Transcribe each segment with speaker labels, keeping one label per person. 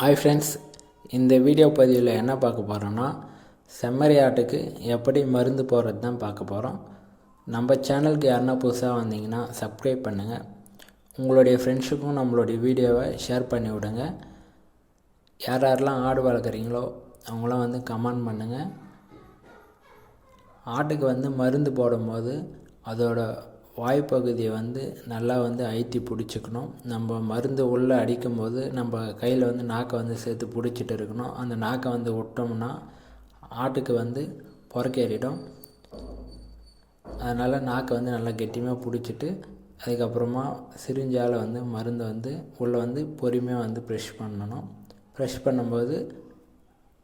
Speaker 1: Hi friends இந்த video பதிவில் என்ன பார்க்க போகிறோன்னா செம்மறி ஆட்டுக்கு எப்படி மருந்து போடுறது தான் பார்க்க போகிறோம் நம்ம சேனலுக்கு யாருன்னா புதுசாக வந்தீங்கன்னா சப்ஸ்கிரைப் பண்ணுங்கள் உங்களுடைய ஃப்ரெண்ட்ஸுக்கும் நம்மளுடைய வீடியோவை ஷேர் பண்ணி விடுங்க. யார் யாரெல்லாம் ஆடு வளர்க்குறீங்களோ அவங்களாம் வந்து கமெண்ட் பண்ணுங்கள் ஆட்டுக்கு வந்து மருந்து போடும்போது அதோட வாய்ப்பகுதியை வந்து நல்லா வந்து அழுத்தி பிடிச்சிக்கணும். நம்ம மருந்து உள்ளே அடிக்கும்போது நம்ம கையில் வந்து நாக்கை வந்து சேர்த்து பிடிச்சிட்டு இருக்கணும். அந்த நாக்கை வந்து விட்டோம்னா ஆட்டுக்கு வந்து புறக்கேறிடும் அதனால் நாக்கை வந்து நல்லா கெட்டியமாக பிடிச்சிட்டு அதுக்கப்புறமா சிரிஞ்சால் வந்து மருந்தை வந்து உள்ளே வந்து பொறுமையாக வந்து ப்ரெஷ் பண்ணணும். ப்ரெஷ் பண்ணும்போது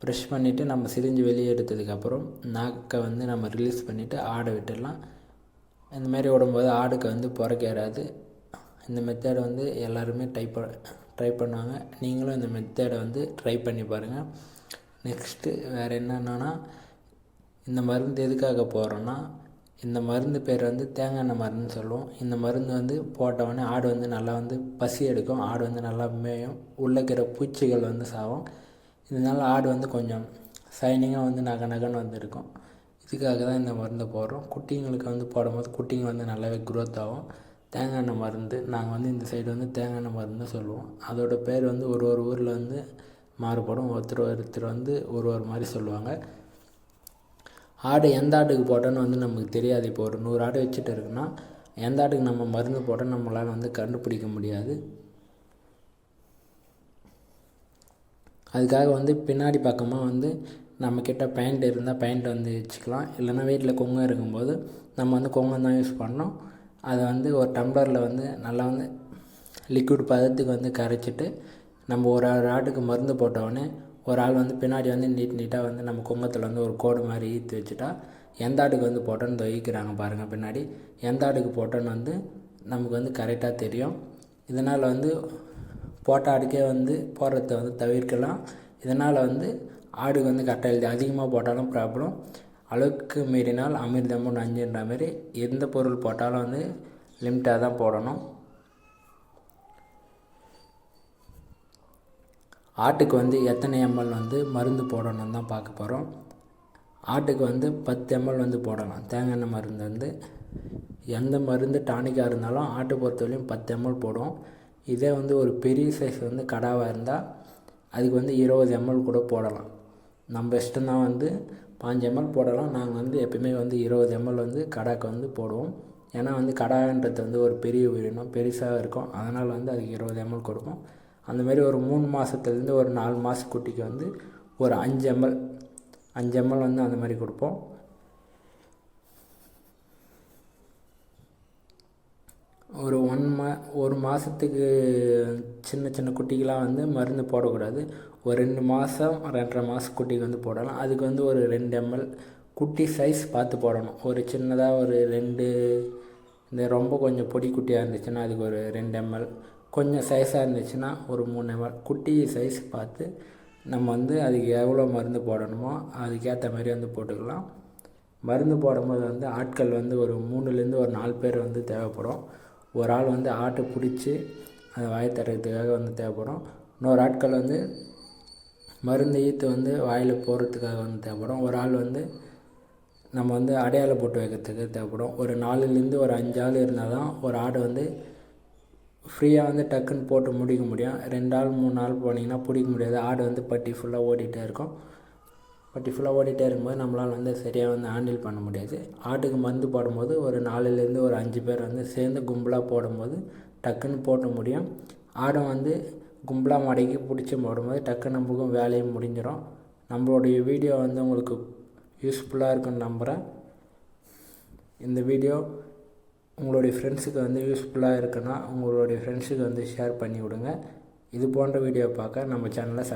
Speaker 1: ப்ரெஷ் பண்ணிவிட்டு நம்ம சிரிஞ்சு வெளியே எடுத்ததுக்கப்புறம் நாக்கை வந்து நம்ம ரிலீஸ் பண்ணிவிட்டு ஆடை விட்டுடலாம். இந்த மாதிரி ஓடும்போது ஆடுக்கு வந்து புறக்கேறாது இந்த மெத்தேடை வந்து எல்லாருமே ட்ரை ப ட்ரை பண்ணுவாங்க. நீங்களும் இந்த மெத்தேடை வந்து ட்ரை பண்ணி பாருங்கள் நெக்ஸ்ட்டு வேறு என்னென்னா இந்த மருந்து எதுக்காக போகிறோன்னா இந்த மருந்து பேர் வந்து தேங்காய் எண்ணெய் மருந்துன்னு சொல்லுவோம். இந்த மருந்து வந்து போட்டவுடனே ஆடு வந்து நல்லா வந்து பசி எடுக்கும். ஆடு வந்து நல்லா மேயும். உள்ளே இருக்கிற பூச்சிகள் வந்து சாகும் இதனால் ஆடு வந்து கொஞ்சம் சைனிங்காக வந்து நக நகன்னு வந்துருக்கும். இருக்கும் இதுக்காக தான் இந்த மருந்தை போடுறோம். குட்டிங்களுக்கு வந்து போடும்போது குட்டிங்க வந்து நல்லாவே க்ரோத் ஆகும். தேங்காய் எண்ணெய் மருந்து நாங்கள் வந்து இந்த சைடு வந்து தேங்காய் எண்ணெய் மருந்து சொல்லுவோம். அதோட பேர் வந்து ஒரு ஒரு ஊரில் வந்து மாறுபடும். ஒருத்தர் ஒருத்தர் வந்து ஒரு ஒரு மாதிரி சொல்லுவாங்க. ஆடு எந்த ஆட்டுக்கு போட்டோன்னு வந்து நமக்கு தெரியாது. இப்போ ஒரு நூறு ஆடு வச்சுட்டு இருக்குன்னா எந்த ஆட்டுக்கு நம்ம மருந்து போட்டால் நம்மளால் வந்து கண்டுபிடிக்க முடியாது. அதுக்காக வந்து பின்னாடி பக்கமாக வந்து நம்மக்கிட்ட பேண்ட் இருந்தால் பேண்ட் வந்து வச்சுக்கலாம். இல்லைன்னா வீட்டில் கொங்கு இருக்கும்போது நம்ம வந்து கொங்கம் தான் யூஸ் பண்ணோம் அதை வந்து ஒரு டம்ளரில் வந்து நல்லா வந்து லிக்விட் பதத்துக்கு வந்து கரைச்சிட்டு நம்ம ஒரு ஒரு ஆட்டுக்கு மருந்து போட்டோடனே ஒரு ஆள் வந்து பின்னாடி வந்து நீட் நீட்டாக வந்து நம்ம குங்கத்தில் வந்து ஒரு கோடு மாதிரி ஈர்த்து வச்சுட்டா எந்த ஆட்டுக்கு வந்து போட்டோன்னு துவைக்கிறாங்க பாருங்கள் பின்னாடி. எந்த ஆட்டுக்கு போட்டோன்னு வந்து நமக்கு வந்து கரெக்டாக தெரியும். இதனால் வந்து போட்ட ஆடுக்கே வந்து போடுறத வந்து தவிர்க்கலாம். இதனால் வந்து ஆடுக்கு வந்து கரெக்டாக எழுதி அதிகமாக போட்டாலும் ப்ராப்ளம் அளவுக்கு மீறினால் அமிர்தமும் நஞ்சுன்ற மாதிரி எந்த பொருள் போட்டாலும் வந்து லிமிட்டாக தான் போடணும். ஆட்டுக்கு வந்து எத்தனை எம்எல் வந்து மருந்து போடணும்னு தான் பார்க்க போகிறோம் ஆட்டுக்கு வந்து பத்து எம்எல் வந்து போடலாம். தேங்காய் எண்ணெய் மருந்து வந்து எந்த மருந்து டானிக்காக இருந்தாலும் ஆட்டு பொறுத்தவரையும் பத்து எம்எல் போடுவோம். இதே வந்து ஒரு பெரிய சைஸ் வந்து கடாவாக இருந்தால் அதுக்கு வந்து இருபது எம்எல் கூட போடலாம். நம்ம இஷ்டம் தான் வந்து பாஞ்சு எம்எல் போடலாம். நாங்கள் வந்து எப்பயுமே வந்து இருபது எம்எல் வந்து கடாக்கு வந்து போடுவோம். ஏன்னா வந்து கடான்றது வந்து ஒரு பெரிய உயிரினம் பெருசாக இருக்கும். அதனால் வந்து அதுக்கு இருபது எம்எல் கொடுப்போம். அந்தமாரி ஒரு மூணு மாதத்துலேருந்து ஒரு நாலு மாதம் குட்டிக்கு வந்து ஒரு அஞ்சு எம்எல் அஞ்சு எம்எல் வந்து அந்த மாதிரி கொடுப்போம். ஒரு மாதத்துக்கு சின்ன சின்ன குட்டிக்கெலாம் வந்து மருந்து போடக்கூடாது. ஒரு ரெண்டு மாதம் ரெண்டரை மாதம் குட்டிக்கு வந்து போடலாம். அதுக்கு வந்து ஒரு ரெண்டு எம்எல் குட்டி சைஸ் பார்த்து போடணும். ஒரு சின்னதாக ஒரு ரெண்டு இந்த ரொம்ப கொஞ்சம் பொடி குட்டியாக இருந்துச்சுன்னா அதுக்கு ஒரு ரெண்டு எம்எல் கொஞ்சம் சைஸாக இருந்துச்சுன்னா ஒரு மூணு எம்எல் குட்டி சைஸ் பார்த்து நம்ம வந்து அதுக்கு எவ்வளோ மருந்து போடணுமோ அதுக்கேற்ற மாதிரி வந்து போட்டுக்கலாம். மருந்து போடும்போது வந்து ஆட்கள் வந்து ஒரு மூணுலேருந்து ஒரு நாலு பேர் வந்து தேவைப்படும். ஒரு ஆள் வந்து ஆட்டை பிடிச்சி அதை வாய் தரத்துக்காக வந்து தேவைப்படும். இன்னொரு ஆட்கள் வந்து மருந்து ஈத்து வந்து வாயில் போடுறதுக்காக வந்து தேவைப்படும். ஒரு ஆள் வந்து நம்ம வந்து அடையாளம் போட்டு வைக்கிறதுக்கு தேவைப்படும். ஒரு நாலுலேருந்து ஒரு அஞ்சு ஆள் இருந்தால் தான் ஒரு ஆடை வந்து ஃப்ரீயாக வந்து டக்குன்னு போட்டு முடிக்க முடியும். ரெண்டு ஆள் மூணு நாள் போனீங்கன்னா பிடிக்க முடியாது. ஆடு வந்து பட்டி ஃபுல்லாக ஓடிட்டே இருக்கும். பட் ஃபுல்லாக ஓடிட்டே இருக்கும்போது நம்மளால் வந்து சரியாக வந்து ஹேண்டில் பண்ண முடியாது. ஆட்டுக்கு மருந்து போடும்போது ஒரு நாலுலேருந்து ஒரு அஞ்சு பேர் வந்து சேர்ந்து கும்பலாக போடும்போது டக்குன்னு போட்ட முடியும். ஆடும் வந்து கும்பலாக மடக்கி பிடிச்சி போடும்போது டக்குன்னு நம்மளுக்கும் வேலையும் முடிஞ்சிடும் நம்மளுடைய வீடியோ வந்து உங்களுக்கு யூஸ்ஃபுல்லாக இருக்குன்னு நம்புகிறேன் இந்த வீடியோ உங்களுடைய ஃப்ரெண்ட்ஸுக்கு வந்து யூஸ்ஃபுல்லாக இருக்குன்னா உங்களுடைய ஃப்ரெண்ட்ஸுக்கு வந்து ஷேர் பண்ணி விடுங்க இது போன்ற வீடியோ பார்க்க நம்ம சேனலை